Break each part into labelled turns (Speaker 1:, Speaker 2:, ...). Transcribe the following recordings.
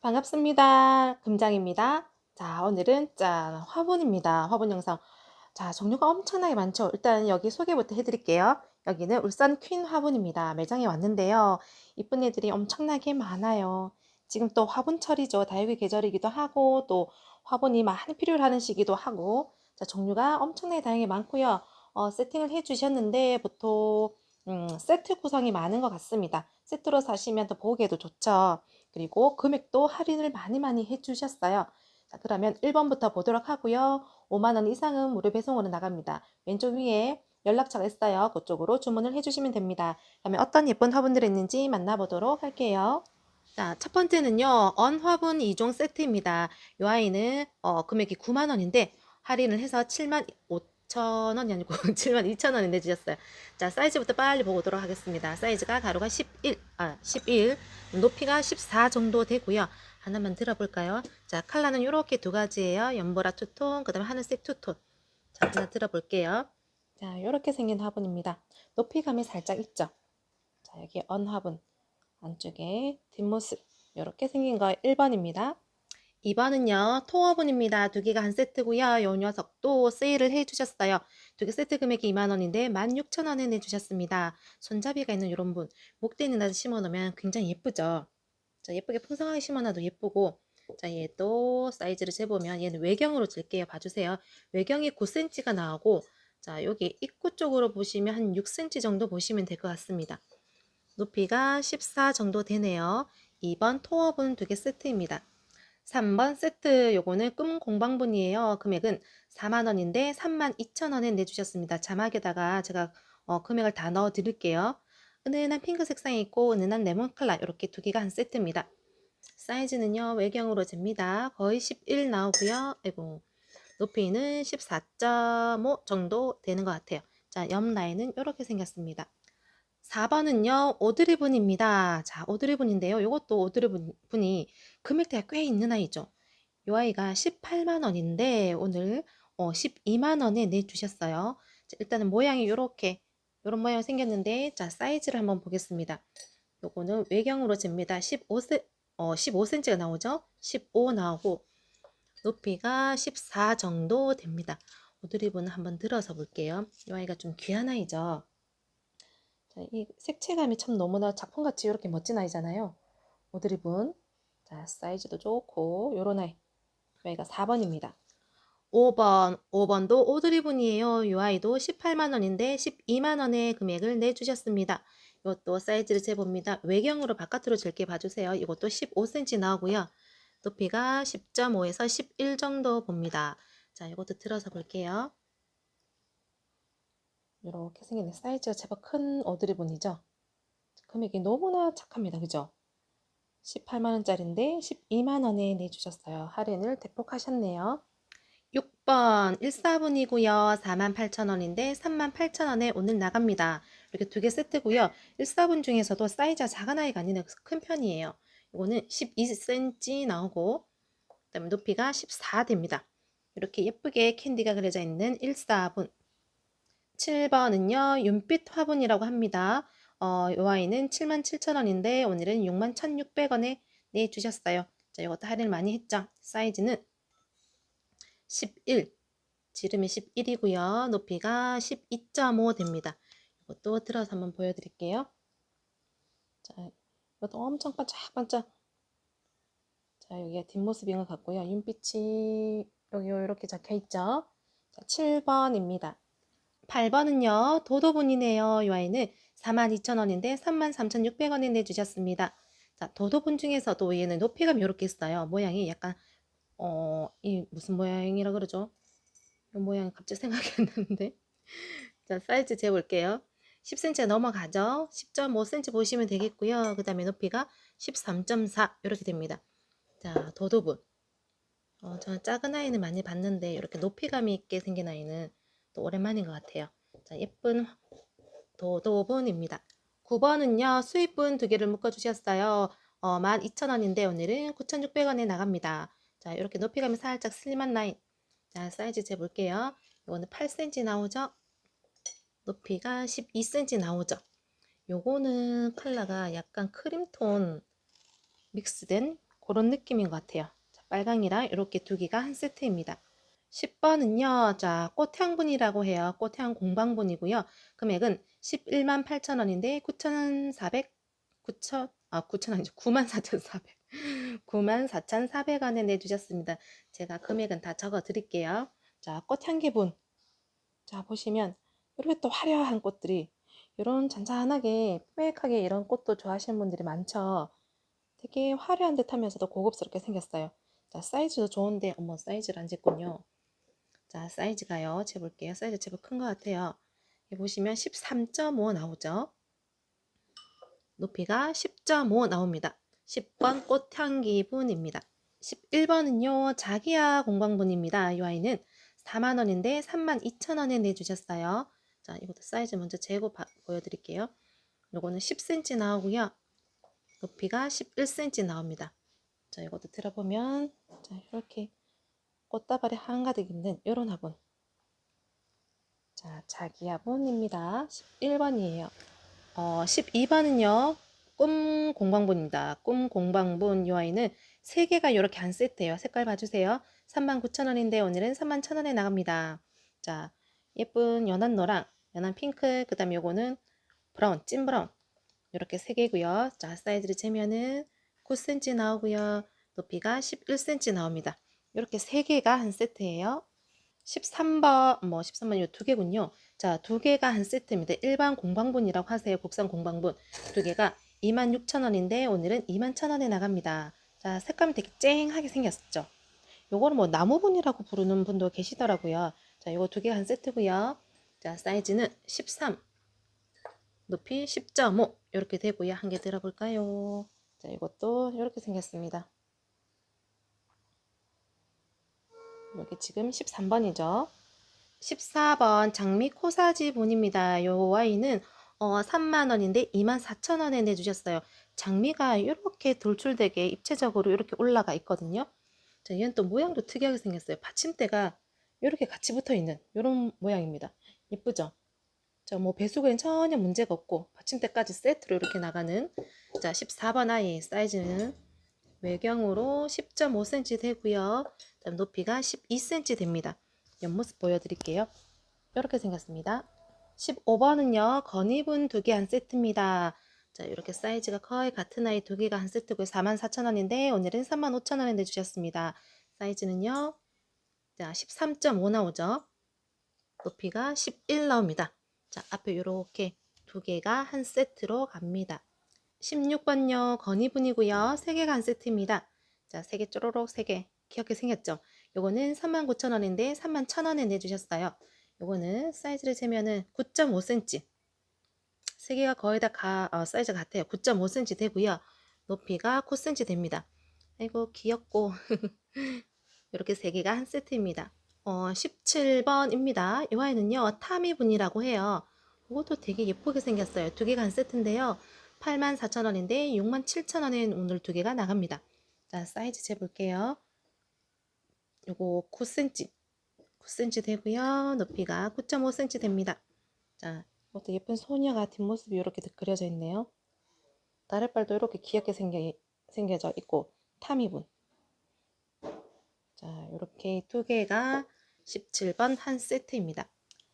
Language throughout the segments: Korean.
Speaker 1: 반갑습니다. 금장입니다. 자, 오늘은 짠, 화분입니다. 화분 영상. 자, 종류가 엄청나게 많죠. 일단 여기 소개부터 해드릴게요. 여기는 울산 퀸 화분입니다. 매장에 왔는데요. 이쁜 애들이 엄청나게 많아요. 지금 또 화분철이죠. 다육이 계절이기도 하고, 또 화분이 많이 필요하는 시기도 하고, 자, 종류가 엄청나게 다양하게 많고요. 어, 세팅을 해주셨는데, 보통, 음, 세트 구성이 많은 것 같습니다. 세트로 사시면 더 보기에도 좋죠. 그리고 금액도 할인을 많이 많이 해주셨어요. 자, 그러면 1번부터 보도록 하고요. 5만원 이상은 무료 배송으로 나갑니다. 왼쪽 위에 연락처가 있어요. 그쪽으로 주문을 해주시면 됩니다. 그러면 어떤 예쁜 화분들이 있는지 만나보도록 할게요. 자, 첫 번째는요, 언 화분 2종 세트입니다. 이 아이는 어, 금액이 9만원인데 할인을 해서 7만 5 천원이 아니고 7만 2천원에 내주셨어요. 자, 사이즈부터 빨리 보도록 하겠습니다. 사이즈가 가로가 11, 아, 11, 높이가 14 정도 되고요. 하나만 들어볼까요? 자, 컬러는 이렇게 두 가지예요. 연보라 투톤, 그 다음에 하늘색 투톤. 자, 하나 들어볼게요. 자, 이렇게 생긴 화분입니다. 높이감이 살짝 있죠? 자, 여기 언 화분. 안쪽에 뒷모습. 이렇게 생긴 거 1번입니다. 2번은요, 토어분입니다. 두 개가 한 세트고요. 요 녀석도 세일을 해주셨어요. 두 개 세트 금액이 2만원인데 16,000원에 내주셨습니다. 손잡이가 있는 이런 분. 목대에다 심어놓으면 굉장히 예쁘죠? 자, 예쁘게 풍성하게 심어놔도 예쁘고, 자, 얘도 사이즈를 재보면 얘는 외경으로 질게요. 봐주세요. 외경이 9cm가 나오고, 자, 여기 입구 쪽으로 보시면 한 6cm 정도 보시면 될 것 같습니다. 높이가 14 정도 되네요. 2번 토어분 두 개 세트입니다. 3번 세트 요거는 꿈 공방분이에요. 금액은 4만원인데 32,000원에 내주셨습니다. 자막에다가 제가 어, 금액을 다 넣어 드릴게요. 은은한 핑크 색상이 있고 은은한 레몬 컬러 이렇게 두 개가 한 세트입니다. 사이즈는요 외경으로 잽니다. 거의 11 나오고요. 아이고 높이는 14.5 정도 되는 것 같아요. 자, 옆 라인은 이렇게 생겼습니다. 4번은요, 오드리분입니다. 자, 오드리분인데요. 이것도 오드리분이 금액대가 꽤 있는 아이죠. 이 아이가 18만 원인데, 오늘 어, 12만 원에 내주셨어요. 자, 일단은 모양이 이렇게, 이런 모양 생겼는데, 자, 사이즈를 한번 보겠습니다. 요거는 외경으로 잽니다. 15, 어, 15cm가 나오죠? 15 나오고, 높이가 14 정도 됩니다. 오드리분은 한번 들어서 볼게요. 이 아이가 좀 귀한 아이죠. 자, 이 색채감이 참 너무나 작품같이 이렇게 멋진 아이잖아요. 오드리분. 자, 사이즈도 좋고, 요런 아이. 이 아이가 4번입니다. 5번, 5번도 오드리분이에요. 이 아이도 18만원인데 12만원의 금액을 내주셨습니다. 이것도 사이즈를 재봅니다. 외경으로 바깥으로 jer게 봐주세요. 이것도 15cm 나오고요. 높이가 10.5에서 11 정도 봅니다. 자, 이것도 들어서 볼게요. 이렇게 생긴 사이즈가 제법 큰 어드리분이죠. 금액이 너무나 착합니다. 그죠? 18만원짜리인데 12만원에 내주셨어요. 할인을 대폭 하셨네요. 6번 14분이고요. 48,000원인데 38,000원에 오늘 나갑니다. 이렇게 두 개 세트고요. 14분 중에서도 사이즈가 작은 아이가 아니라 큰 편이에요. 이거는 12cm 나오고 그다음에 높이가 14 됩니다. 이렇게 예쁘게 캔디가 그려져 있는 14분 7번은요, 윤빛 화분이라고 합니다. 어, 이 아이는 77,000원인데 오늘은 61,600원에 내주셨어요. 자, 이것도 할인을 많이 했죠. 사이즈는 11, 지름이 11이고요. 높이가 12.5 됩니다. 이것도 들어서 한번 보여드릴게요. 자, 이것도 엄청 반짝반짝. 자, 여기가 뒷모습인 것 같고요. 윤빛이 여기 이렇게 적혀 있죠. 자, 7번입니다. 8번은요, 도도분이네요. 이 아이는 42,000원인데 33,600원에 내주셨습니다. 자, 도도분 중에서도 얘는 높이감이 이렇게 있어요. 모양이 약간, 어, 이 무슨 모양이라 그러죠? 이 모양이 갑자기 생각이 안 나는데. 자, 사이즈 재볼게요. 10cm가 넘어가죠. 10.5cm 보시면 되겠고요. 그 다음에 높이가 13.4 이렇게 됩니다. 자, 도도분. 어, 저는 작은 아이는 많이 봤는데 이렇게 높이감이 있게 생긴 아이는 또 오랜만인 것 같아요. 자, 예쁜 도도분입니다. 9번은요, 수입분 두 개를 묶어 주셨어요. 어, 12,000원인데 오늘은 9,600원에 나갑니다. 자, 이렇게 높이감이 살짝 슬림한 라인. 자, 사이즈 재볼게요. 이거는 8cm 나오죠? 높이가 12cm 나오죠? 요거는 컬러가 약간 크림톤 믹스된 그런 느낌인 것 같아요. 자, 빨강이랑 이렇게 두 개가 한 세트입니다. 10번은요, 자, 꽃향분이라고 해요. 꽃향 공방분이고요. 금액은 11만 8천 원인데 9,400, 9천, 아, 9천 아니죠. 94,400. 94,400원에 내주셨습니다. 제가 금액은 다 적어 드릴게요. 자, 꽃향기분. 자, 보시면 이렇게 또 화려한 꽃들이 이런 잔잔하게 뽀얗게 이런 꽃도 좋아하시는 분들이 많죠. 되게 화려한 듯 하면서도 고급스럽게 생겼어요. 자, 사이즈도 좋은데, 어머, 사이즈를 안 쟀군요. 자, 사이즈가요. 재볼게요. 사이즈 제법 큰 것 같아요. 보시면 13.5 나오죠. 높이가 10.5 나옵니다. 10번 꽃향기분입니다. 11번은요, 자기야 공방분입니다. 이 아이는 4만원인데 32,000원에 내주셨어요. 자, 이것도 사이즈 먼저 재고 봐- 보여드릴게요. 요거는 10cm 나오고요. 높이가 11cm 나옵니다. 자, 이것도 들어보면, 자, 이렇게 꽃다발에 한가득 있는 이런 화분. 자, 자기 화분입니다. 11번이에요. 어, 12번은요, 꿈 공방분입니다. 꿈 공방분 이 아이는 3개가 이렇게 한 세트예요. 색깔 봐주세요. 39,000원인데 오늘은 31,000원에 나갑니다. 자, 예쁜 연한 노랑, 연한 핑크, 그 다음에 요거는 브라운, 찐 브라운. 이렇게 세 개고요. 자, 사이즈를 재면은 9cm 나오고요. 높이가 11cm 나옵니다. 이렇게 세 개가 한 세트예요. 13번, 뭐 13번 이 두 개군요. 자, 두 개가 한 세트입니다. 일반 공방분이라고 하세요. 국산 공방분. 두 개가 26,000원인데 오늘은 21,000원에 나갑니다. 자, 색감이 되게 쨍하게 생겼죠. 요거는 뭐 나무분이라고 부르는 분도 계시더라고요. 자, 요거 두 개 한 세트고요. 자, 사이즈는 13, 높이 10.5 이렇게 되고요. 한 개 들어볼까요? 자, 이것도 이렇게 생겼습니다. 이게 지금 13번이죠. 14번 장미 코사지 분입니다. 요 와인은 어, 3만원인데 24,000원에 내주셨어요. 장미가 이렇게 돌출되게 입체적으로 이렇게 올라가 있거든요. 자, 얘는 또 모양도 특이하게 생겼어요. 받침대가 이렇게 같이 붙어 있는 이런 모양입니다. 예쁘죠? 자, 뭐 배수구엔 전혀 문제가 없고 받침대까지 세트로 이렇게 나가는 자, 14번 아이 사이즈는 외경으로 10.5cm 되고요. 그다음 높이가 12cm 됩니다. 옆모습 보여드릴게요. 이렇게 생겼습니다. 15번은요. 건이분 두개 한 세트입니다. 자, 이렇게 사이즈가 거의 같은 아이 두 개가 한 세트고요. 44,000원인데 오늘은 35,000원에 내주셨습니다. 사이즈는요. 자, 13.5 나오죠. 높이가 11 나옵니다. 자, 앞에 이렇게 두 개가 한 세트로 갑니다. 16번요. 건이분이고요. 세 개가 한 세트입니다. 자, 세개 쪼로록 세 개. 귀엽게 생겼죠? 요거는 39,000원인데 31,000원에 내주셨어요. 요거는 사이즈를 재면은 9.5cm. 세 개가 거의 다 가, 어, 사이즈가 같아요. 9.5cm 되고요. 높이가 9cm 됩니다. 아이고 귀엽고 이렇게 세 개가 한 세트입니다. 어, 17번입니다. 이 와인은요 타미분이라고 해요. 이것도 되게 예쁘게 생겼어요. 두 개가 한 세트인데요. 84,000원인데 67,000원에 오늘 두 개가 나갑니다. 자 사이즈 재볼게요. 요거 9cm 9cm 되고요. 높이가 9.5cm 됩니다. 자, 이것도 예쁜 소녀가 뒷모습이 이렇게 그려져 있네요. 다래발도 이렇게 귀엽게 생겨, 생겨져 있고 타미분. 자, 이렇게 두 개가 17번 한 세트입니다.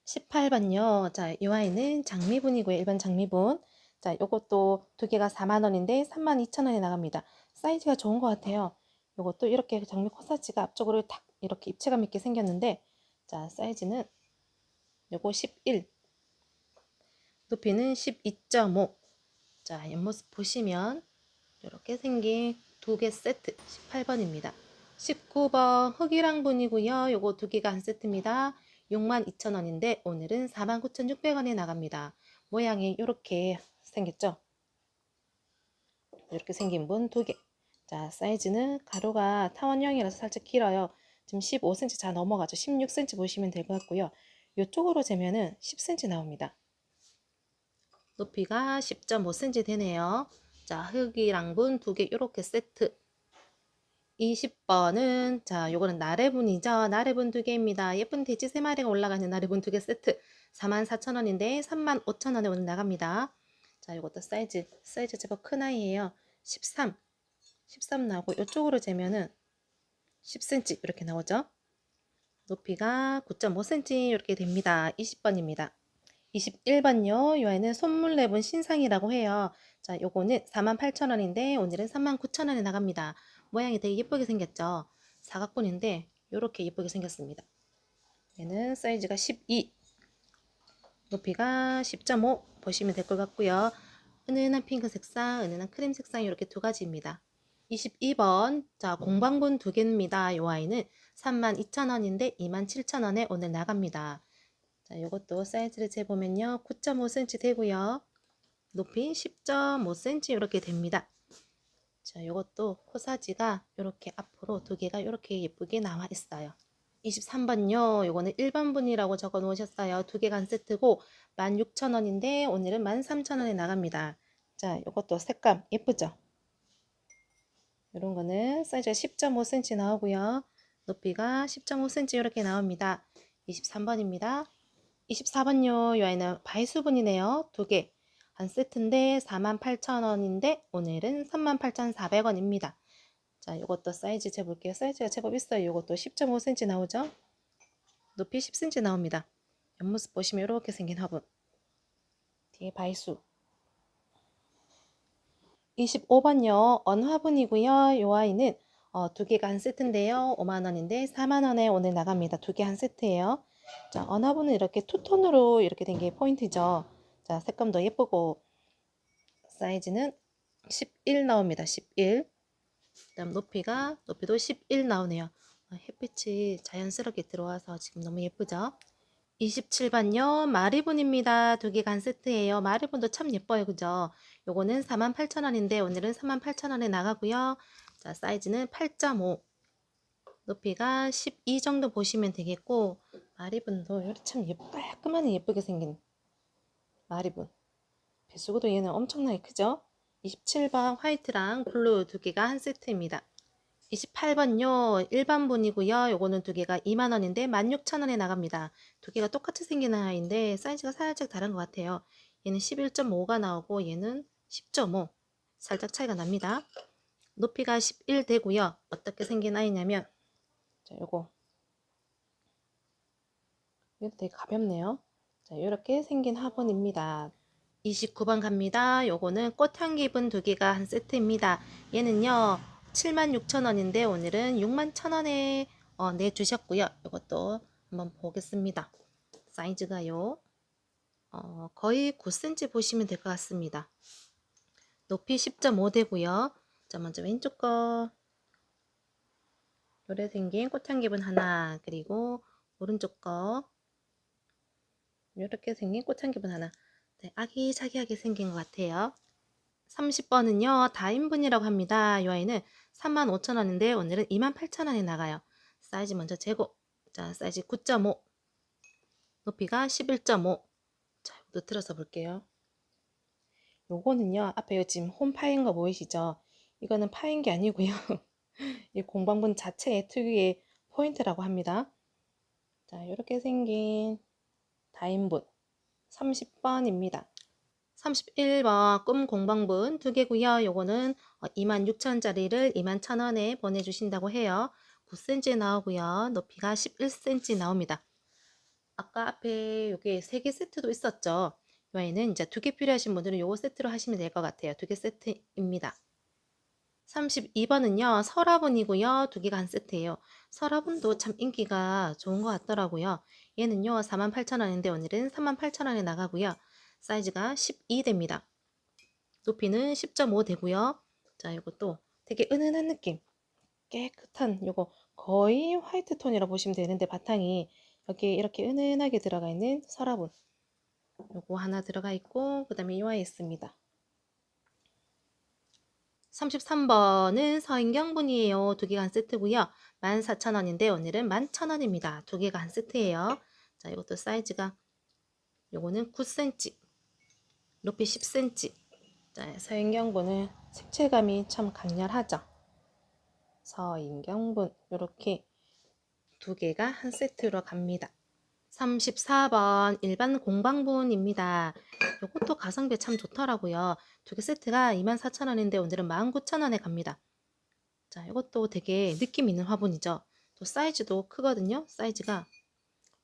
Speaker 1: 18번요. 자, 이 와인은 장미분이고요. 일반 장미분. 자, 요것도 두 개가 4만원인데 32,000원에 나갑니다. 사이즈가 좋은 것 같아요. 요것도 이렇게 장미 코사지가 앞쪽으로 탁 이렇게 입체감 있게 생겼는데 자 사이즈는 요거 11 높이는 12.5 자 옆모습 보시면 이렇게 생긴 두 개 세트 18번입니다. 19번 흑이랑 분이고요. 요거 두 개가 한 세트입니다. 62,000원인데 오늘은 49,600원에 나갑니다. 모양이 이렇게 생겼죠 이렇게 생긴 분 두 개 자, 사이즈는 가로가 타원형이라서 살짝 길어요. 지금 15cm 잘 넘어가죠. 16cm 보시면 될 것 같고요. 이쪽으로 재면은 10cm 나옵니다. 높이가 10.5cm 되네요. 자, 흙이랑 분 두 개 이렇게 세트. 20번은 자, 요거는 나래분이죠. 나래분 두 개입니다. 예쁜 돼지 세 마리가 올라가는 나래분 두 개 세트. 44,000원인데 35,000원에 오늘 나갑니다. 자, 요것도 사이즈 사이즈 제법 큰 아이예요. 13 13 나오고 이쪽으로 재면은 10cm 이렇게 나오죠. 높이가 9.5cm 이렇게 됩니다. 20번입니다. 21번요. 요 아이는 손물 랩은 신상이라고 해요. 자, 요거는 48,000원인데 오늘은 39,000원에 나갑니다. 모양이 되게 예쁘게 생겼죠. 사각분인데 요렇게 예쁘게 생겼습니다. 얘는 사이즈가 12, 높이가 10.5 보시면 될 것 같고요. 은은한 핑크 색상, 은은한 크림 색상 이렇게 두 가지입니다. 22번 자 공방분 두 개입니다. 요 아이는 32,000원인데 27,000원에 오늘 나갑니다. 자 요것도 사이즈를 재보면요 9.5cm 되고요. 높이 10.5cm 이렇게 됩니다. 자 요것도 코사지가 이렇게 앞으로 두 개가 이렇게 예쁘게 나와 있어요. 23번요. 요거는 일반분이라고 적어 놓으셨어요. 두 개가 한 세트고 16,000원인데 오늘은 13,000원에 나갑니다. 자, 요것도 색감 예쁘죠? 이런 거는 사이즈가 10.5cm 나오고요. 높이가 10.5cm 이렇게 나옵니다. 23번입니다. 24번요. 요 아이는 바이수분이네요. 두 개. 한 세트인데 48,000원인데 오늘은 38,400원입니다. 자, 요것도 사이즈 재볼게요. 사이즈가 제법 있어요. 요것도 10.5cm 나오죠? 높이 10cm 나옵니다. 옆모습 보시면 이렇게 생긴 화분. 뒤에 바이수. 25번요. 언화분이고요. 요 아이는 어, 두 개가 한 세트인데요. 5만원인데 4만원에 오늘 나갑니다. 두 개 한 세트예요. 자, 언화분은 이렇게 투톤으로 이렇게 된 게 포인트죠. 자, 색감도 예쁘고 사이즈는 11 나옵니다. 11. 그다음 높이가 높이도 11 나오네요. 어, 햇빛이 자연스럽게 들어와서 지금 너무 예쁘죠? 27번요. 마리분입니다. 두 개가 한 세트예요. 마리분도 참 예뻐요. 그죠? 요거는 48,000원인데 오늘은 38,000원에 나가고요. 자, 사이즈는 8.5. 높이가 12 정도 보시면 되겠고 마리분도 이렇게 참 예쁘, 깔끔하게 예쁘게 생긴 마리분. 배수구도 얘는 엄청나게 크죠? 27번 화이트랑 블루 두 개가 한 세트입니다. 28번요. 일반 분이고요. 요거는 두 개가 2만원인데 16,000원에 나갑니다. 두 개가 똑같이 생긴 아이인데 사이즈가 살짝 다른 것 같아요. 얘는 11.5가 나오고 얘는 10.5 살짝 차이가 납니다. 높이가 11 되고요. 어떻게 생긴 아이냐면 자, 요거 이거 되게 가볍네요. 자, 이렇게 생긴 화분입니다. 29번 갑니다. 요거는 꽃향기 분 두 개가 한 세트입니다. 얘는요, 76,000원인데 오늘은 61,000원에 어, 내주셨고요. 이것도 한번 보겠습니다. 사이즈가요, 어, 거의 9cm 보시면 될 것 같습니다. 높이 10.5 되고요. 자, 먼저 왼쪽 거. 요래 생긴 꽃향기 분 하나, 그리고 오른쪽 거. 이렇게 생긴 꽃향기 분 하나. 네, 아기자기하게 생긴 것 같아요. 30번은요, 다인분이라고 합니다. 이 아이는 35,000원인데 오늘은 28,000원에 나가요. 사이즈 먼저 재고. 자, 사이즈 9.5. 높이가 11.5. 자, 이것도 들어서 볼게요. 요거는요, 앞에 지금 홈 파인 거 보이시죠? 이거는 파인 게 아니고요. 이 공방분 자체의 특유의 포인트라고 합니다. 자, 이렇게 생긴 다인분. 30번입니다. 31번 꿈 공방분 두 개고요. 요거는 26,000원짜리를 21,000원에 보내주신다고 해요. 9cm 나오고요. 높이가 11cm 나옵니다. 아까 앞에 요게 3개 세트도 있었죠. 요에는 이제 두 개 필요하신 분들은 요거 세트로 하시면 될 것 같아요. 두 개 세트입니다. 32번은요. 설화분이고요. 두 개가 한 세트예요. 설화분도 참 인기가 좋은 것 같더라고요. 얘는요. 48,000원인데 오늘은 38,000원에 나가고요. 사이즈가 12 됩니다. 높이는 10.5 되고요. 자, 이것도 되게 은은한 느낌. 깨끗한 요거 거의 화이트 톤이라 고 보시면 되는데 바탕이 여기 이렇게 은은하게 들어가 있는 설화분. 요거 하나 들어가 있고 그다음에 요아이 있습니다. 33번은 서인경분이에요. 두 개가 한 세트고요. 14,000원인데 오늘은 11,000원입니다. 두 개가 한 세트예요. 자, 이것도 사이즈가 요거는 9cm, 높이 10cm. 자, 서인경분은 색채감이 참 강렬하죠. 서인경분 이렇게 두 개가 한 세트로 갑니다. 34번 일반 공방분입니다. 이것도 가성비 참 좋더라고요. 두 개 세트가 24,000원인데 오늘은 19,000원에 갑니다. 자, 이것도 되게 느낌 있는 화분이죠. 또 사이즈도 크거든요. 사이즈가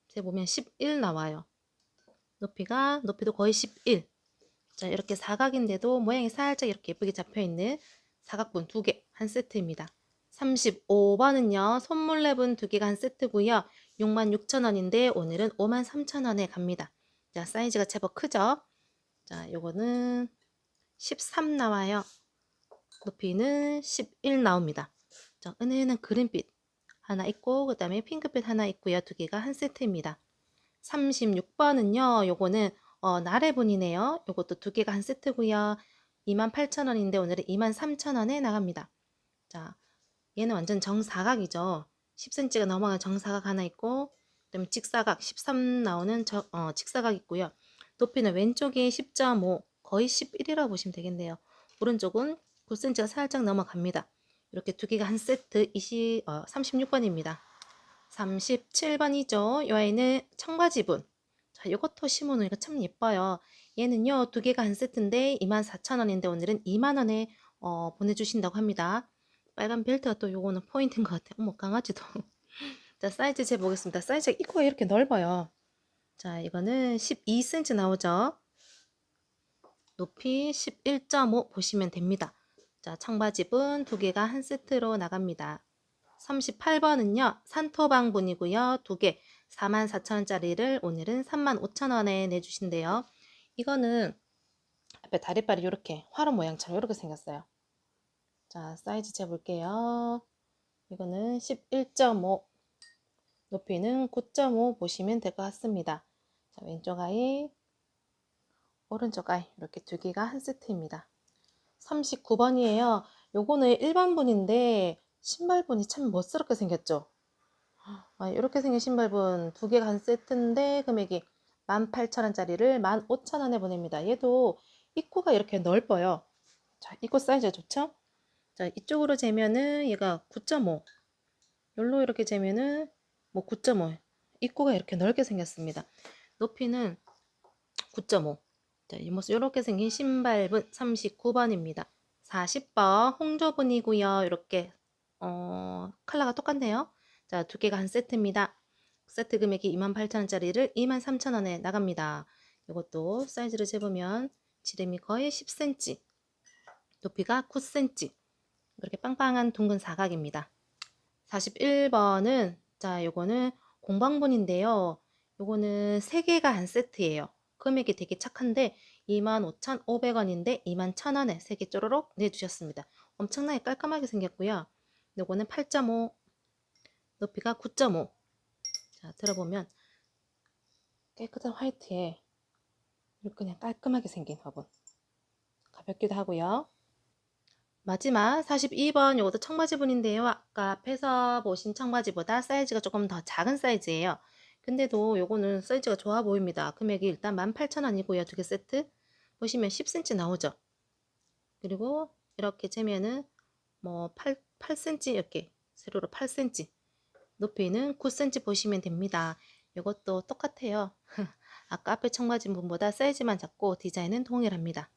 Speaker 1: 제 보면 11 나와요. 높이가 높이도 거의 11. 자, 이렇게 사각인데도 모양이 살짝 이렇게 예쁘게 잡혀 있는 사각분 두 개 한 세트입니다. 35번은요. 선물 랩은 두 개가 한 세트고요. 66,000원인데 오늘은 53,000원에 갑니다. 자, 사이즈가 제법 크죠? 자, 요거는 13 나와요. 높이는 11 나옵니다. 자, 은은한 그린빛 하나 있고 그 다음에 핑크빛 하나 있고요. 두 개가 한 세트입니다. 36번은요. 요거는 어, 나래분이네요. 요것도 두 개가 한 세트고요. 28,000원인데 오늘은 23,000원에 나갑니다. 자, 얘는 완전 정사각이죠. 10cm가 넘어간 정사각 하나 있고 그다음에 직사각 13 나오는 저, 어, 직사각 있고요. 높이는 왼쪽이 10.5 거의 11이라고 보시면 되겠네요. 오른쪽은 9cm가 살짝 넘어갑니다. 이렇게 두 개가 한 세트 20, 어, 36번입니다. 37번이죠. 이 아이는 청바지분. 자, 이것도 심어놓으니까 참 예뻐요. 얘는요, 두 개가 한 세트인데 24,000원인데 오늘은 2만원에 어, 보내주신다고 합니다. 빨간 벨트가 또 요거는 포인트인 것 같아요. 어머, 강아지도. 자, 사이즈 재보겠습니다. 사이즈가 입구가 이렇게 넓어요. 자, 이거는 12cm 나오죠. 높이 11.5 보시면 됩니다. 자, 청바지분 두 개가 한 세트로 나갑니다. 38번은요, 산토방분이고요. 두 개 44,000원짜리를 오늘은 35,000원에 내주신대요. 이거는 앞에 다리빨이 이렇게 화로 모양처럼 이렇게 생겼어요. 자, 사이즈 재볼게요. 이거는 11.5, 높이는 9.5 보시면 될 것 같습니다. 자, 왼쪽 아이, 오른쪽 아이 이렇게 두 개가 한 세트입니다. 39번이에요. 요거는 일반 분인데 신발분이 참 멋스럽게 생겼죠. 아, 이렇게 생긴 신발분 두 개가 한 세트인데 금액이 18,000원짜리를 15,000원에 보냅니다. 얘도 입구가 이렇게 넓어요. 자, 입구 사이즈가 좋죠? 자, 이쪽으로 재면은 얘가 9.5. 여기로 이렇게 재면은 뭐 9.5. 입구가 이렇게 넓게 생겼습니다. 높이는 9.5. 자, 이 모습 이렇게 생긴 신발분 39번입니다. 40번 홍조분이고요. 이렇게 어, 컬러가 똑같네요. 자, 두 개가 한 세트입니다. 세트 금액이 28,000원짜리를 23,000원에 나갑니다. 이것도 사이즈를 재보면 지름이 거의 10cm, 높이가 9cm. 이렇게 빵빵한 둥근 사각입니다. 41번은 자, 요거는 공방분인데요. 요거는 3개가 한 세트예요. 금액이 되게 착한데 25,500원인데 21,000원에 3개 쪼로록 내주셨습니다. 엄청나게 깔끔하게 생겼고요. 요거는 8.5 높이가 9.5 자 들어보면 깨끗한 화이트에 그냥 깔끔하게 생긴 화분 가볍기도 하고요. 마지막 42번 요것도 청바지 분인데요. 아까 앞에서 보신 청바지보다 사이즈가 조금 더 작은 사이즈예요. 근데도 요거는 사이즈가 좋아 보입니다. 금액이 일단 18,000원이고요. 두 개 세트. 보시면 10cm 나오죠. 그리고 이렇게 재면은 뭐 8, 8cm 이렇게 세로로 8cm 높이는 9cm 보시면 됩니다. 이것도 똑같아요. 아까 앞에 청바지 분보다 사이즈만 작고 디자인은 동일합니다.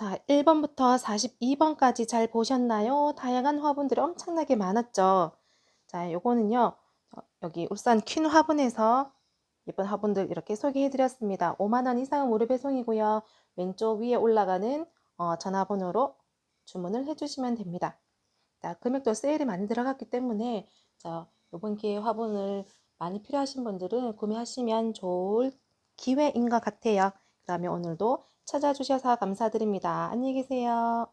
Speaker 1: 자, 1번부터 42번까지 잘 보셨나요? 다양한 화분들이 엄청나게 많았죠. 자, 요거는요. 어, 여기 울산 퀸 화분에서 예쁜 화분들 이렇게 소개해드렸습니다. 5만원 이상은 무료 배송이고요. 왼쪽 위에 올라가는 어, 전화번호로 주문을 해주시면 됩니다. 자, 금액도 세일이 많이 들어갔기 때문에 자, 이번 기회에 화분을 많이 필요하신 분들은 구매하시면 좋을 기회인 것 같아요. 그러면 오늘도 찾아주셔서 감사드립니다. 안녕히 계세요.